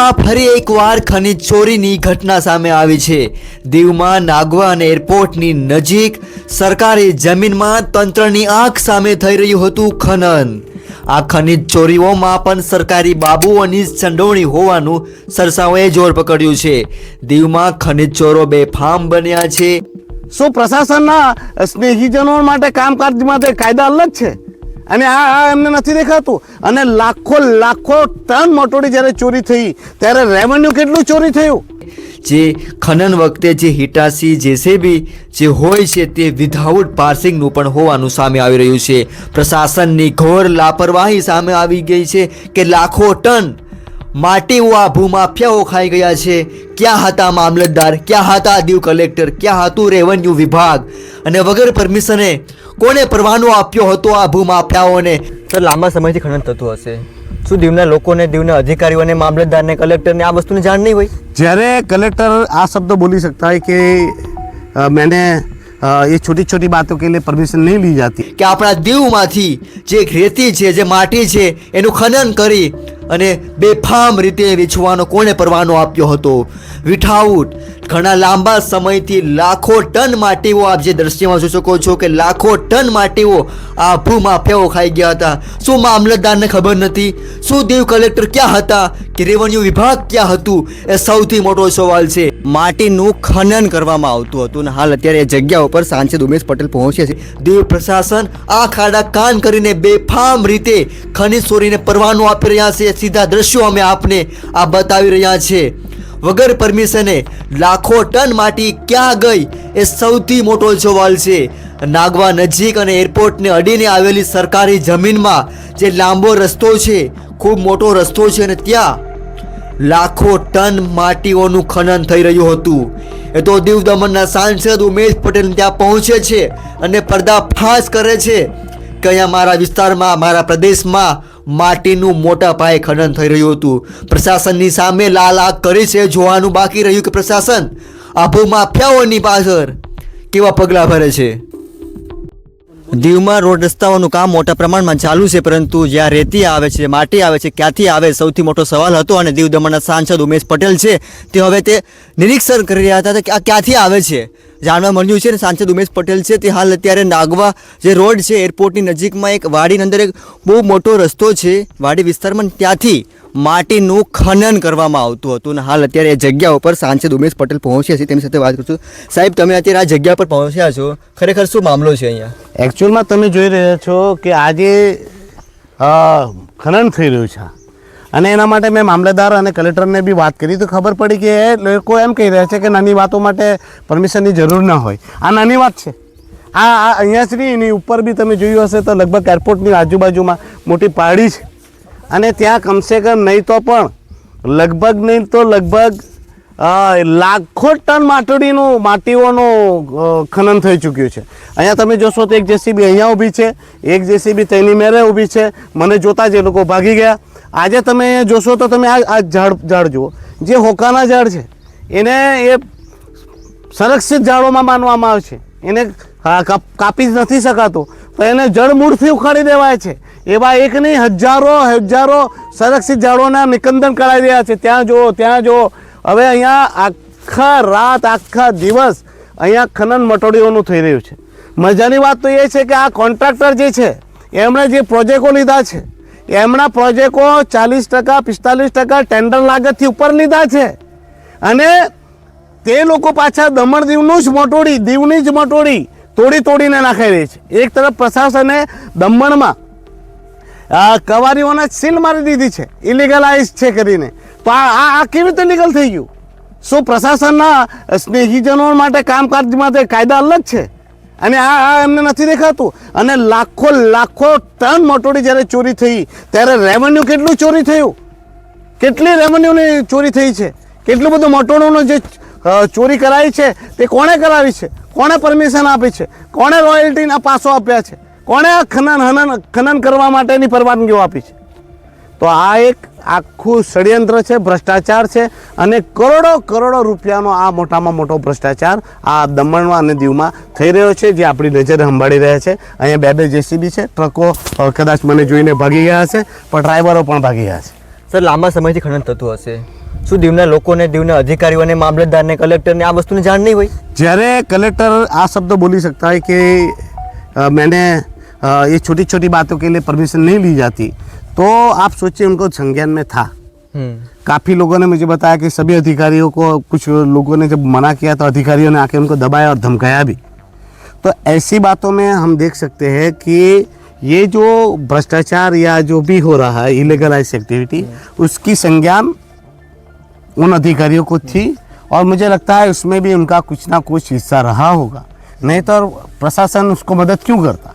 દીવમાં ફરી એકવાર ખનીજ ચોરીની ઘટના સામે આવી છે. દીવમાં નાગવા અને એરપોર્ટની નજીક સરકારી જમીનમાં તંત્રની આંખ સામે થઈ રહ્યું હતું ખનન. આ ખનીજ ચોરીઓમાં પણ સરકારી બાબુઓની સંડોવણી હોવાનું સરસાઓએ જોર પકડ્યું છે. દીવમાં ખનીજ ચોરો બેફામ બન્યા છે. શું પ્રશાસનના સ્નેહીજનો માટે કામકાજ માટે કાયદા અલગ છે? અને આ એમને નથી દેખાતું. અને લાખો લાખો ટન મોટોડી જ્યારે ચોરી થઈ, ત્યારે રેવન્યુ કેટલું ચોરી થયું? જે ખનન વખતે જે હિટાસી જેસીબી જે હોય છે તે વિધાઉટ પાર્સિંગનું પણ હોવાનું સામે આવી રહ્યું છે. પ્રશાસનની ઘોર લાપરવાહી સામે આવી ગઈ છે કે લાખો ટન માટેઓ આભુ માફિયા ખાઈ ગયા છે. ક્યાં હતા મામલતદાર? ક્યાં હતા દીવ કલેક્ટર? ક્યાં હતું રેવન્યુ વિભાગ? અને વગર પરમિશને કોને પરવાનો આપ્યો હતો આ ભૂ માફિયાઓને સર લાંબા સમયથી ખનન થતું હશે. શું દીવના લોકોને દીવના અધિકારીઓને મામલતદારને કલેક્ટરને આ વસ્તુની જાણ નહીં હોય? જ્યારે કલેક્ટર આ શબ્દ બોલી શકતા હોય કે મેં ये छोटी छोटी बातों के लिए परमिशन नहीं ली जाती કે આપણા દીવમાંથી જે રેતી છે જે માટી છે એનું ખનન કરી અને બેફામ રીતે વેચવાનો કોણે પરવાનો આપ્યો હતો વિઠાઉટ ઘણા લાંબા સમયથી લાખો ટન માટીઓ આપ જે દ્રશ્યમાં જોઈ શકો છો કે લાખો ટન માટીઓ આ ભૂમાફિયાઓ ખાઈ ગયા હતા શું મામલતદારને ખબર નથી શું દીવ કલેક્ટર ક્યાં હતા કે રેવન્યુ વિભાગ ક્યાં હતું એ સૌથી મોટો સવાલ છે માટીનું ખનન કરવામાં આવતું હતું અને હાલ અત્યારે એ જગ્યા ઉપર સાંસદ ઉમેશ પટેલ પહોંચ્યા છે. દીવ પ્રશાસન આ ખાડા કાન કરીને બેફામ રીતે ખનીજ ચોરીને પરવાનો આપી રહ્યા છે. સીધા દ્રશ્યો અમે આપને આ બતાવી રહ્યા છે. વગર પરમિશને લાખો ટન માટી ક્યાં ગઈ એ સૌથી મોટો સવાલ છે. નાગવા નજીક અને એરપોર્ટને અડીને આવેલી સરકારી જમીનમાં જે લાંબો રસ્તો છે, ખૂબ મોટો રસ્તો છે અને ત્યાં લાખો ટન માટીઓનું ખનન થઈ રહ્યું હતું. એ તો દીવ દમણના સાંસદ ઉમેશ પટેલ ત્યાં પહોંચે છે અને પર્દાફાશ કરે છે કે અહીંયા મારા વિસ્તારમાં, મારા પ્રદેશમાં માટીનું મોટા પાયે ખનન થઈ રહ્યું હતું. પ્રશાસનની સામે લાલ આગ કરી છે, જોવાનું બાકી રહ્યું કે પ્રશાસન આ ભૂમાફિયાઓની પાછળ કેવા પગલાં ભરે છે? દીવમાં રોડ રસ્તાઓનું કામ મોટા પ્રમાણમાં ચાલુ છે, પરંતુ જ્યાં રેતી આવે છે, માટી આવે છે, ક્યાંથી આવે, સૌથી મોટો સવાલ હતો અને દીવ દમણના સાંસદ ઉમેશ પટેલ છે. તે હવે તે નિરીક્ષણ કરી રહ્યા હતા કે આ ક્યાંથી આવે છે. જાણવા મળ્યું છે ને સાંસદ ઉમેશ પટેલ છે. તે હાલ અત્યારે નાગવા જે રોડ છે, એરપોર્ટની નજીકમાં એક વાડીની અંદર એક બહુ મોટો રસ્તો છે. વાડી વિસ્તારમાં ત્યાંથી માટીનું ખનન કરવામાં આવતું હતું અને હાલ અત્યારે એ જગ્યા ઉપર સાંસદ ઉમેશ પટેલ પહોંચ્યા છે. તેમની સાથે વાત કરું છું. સાહેબ, તમે અત્યારે આ જગ્યા પર પહોંચ્યા છો. ખરેખર શું મામલો છે અહીંયા? એકચ્યુઅલમાં તમે જોઈ રહ્યા છો કે આજે ખનન થઈ રહ્યું છે. અને એના માટે મેં મામલેદાર અને કલેક્ટરને બી વાત કરી. તો ખબર પડી કે એ લોકો એમ કહી રહ્યા છે કે નાની વાતો માટે પરમિશનની જરૂર ન હોય. આ નાની વાત છે. આ આ અહીંયા શ્રી એની ઉપર બી તમે જોયું હશે તો લગભગ એરપોર્ટની આજુબાજુમાં મોટી પહાડી છે. અને ત્યાં કમસે કમ નહીં તો પણ લગભગ નહીં તો લગભગ લાખો ટન માટીનું માટીઓનું ખનન થઈ ચૂક્યું છે. અહીંયા તમે જોશો તો એક જેસીબી અહીંયા ઊભી છે. એક જેસીબી તેની મેરે ઊભી છે. મને જોતા જ એ લોકો ભાગી ગયા. આજે તમે અહીંયા જોશો તો તમે આ આ ઝાડ ઝાડ જુઓ. જે હોકાના ઝાડ છે, એને એ સંરક્ષિત ઝાડોમાં માનવામાં આવે છે. એને કાપી જ નથી શકાતું. તો એને જળમૂળથી ઉખાડી દેવાય છે. એવા એક નહીં, હજારો હજારો સંરક્ષિત ઝાડોના નિકંદન કરાવી રહ્યા છે. ત્યાં જુઓ ત્યાં જુઓ. હવે અહીંયા આખા રાત, આખા દિવસ અહીંયા ખનન મટોડીઓનું થઈ રહ્યું છે. મજાની વાત તો એ છે કે આ કોન્ટ્રાક્ટર જે છે, એમણે જે પ્રોજેક્ટો લીધા છે એમના પ્રોજેક્ટો ચાલીસ ટકા, પિસ્તાલીસ ટકા ટેન્ડર લાગતથી ઉપર લીધા છે. અને તે લોકો પાછા દમણ દીવનું જ મોટોડી, દીવની જ મોટોડી તોડી તોડીને નાખાઈ રહી છે. એક તરફ પ્રશાસને દમણમાં કવારીઓને સીલ મારી દીધી છે ઇલીગલાઇઝ છે કરીને. તો આ આ કેવી રીતે લીગલ થઈ ગયું? શું પ્રશાસનના સ્નેહીજનો માટે કામકાજ માટે કાયદા અલગ છે? અને આ આ એમને નથી દેખાતું. અને લાખો લાખો ટન મોટોડી જ્યારે ચોરી થઈ, ત્યારે રેવન્યુ કેટલું ચોરી થયું? કેટલી રેવન્યુની ચોરી થઈ છે? કેટલું બધું મોટોડોનું જે ચોરી કરાવી છે, તે કોણે કરાવી છે? કોણે પરમિશન આપી છે? કોણે રોયલ્ટીના પાસો આપ્યા છે? કોણે આ ખનન હનન ખનન કરવા માટેની પરવાનગીઓ આપી છે? તો આ એક આખું ષડયંત્ર છે ભ્રષ્ટાચાર છે અને કરોડો કરોડો રૂપિયાનો આ મોટામાં મોટો ભ્રષ્ટાચાર આ દમણમાં અને દીવમાં થઈ રહ્યો છે જે આપણી નજર સંભાળી રહ્યા છે. અહીંયા બે બે જેસીબી છે ટ્રકો કદાચ મને જોઈને ભાગી ગયા હશે પણ ડ્રાઈવરો પણ ભાગી ગયા છે. સર લાંબા સમયથી ખનન થતું હશે. શું દીવના લોકોને દીવના અધિકારીઓને મામલતદારને કલેક્ટરને આ વસ્તુની જાણ નહીં હોય? જ્યારે કલેક્ટર આ શબ્દ બોલી શકતા હોય કે મેને એ છોટી છોટી બાતો કે લીએ પરમિશન નહીં લી જાતી तो आप सोचिए उनको संज्ञान में था। काफ़ी लोगों ने मुझे बताया कि सभी अधिकारियों को कुछ लोगों ने जब मना किया तो अधिकारियों ने आके उनको दबाया और धमकाया भी। तो ऐसी बातों में हम देख सकते हैं कि ये जो भ्रष्टाचार या जो भी हो रहा है इलीगलाइज एक्टिविटी उसकी संज्ञान उन अधिकारियों को थी और मुझे लगता है उसमें भी उनका कुछ ना कुछ हिस्सा रहा होगा। नहीं तो प्रशासन उसको मदद क्यों करता?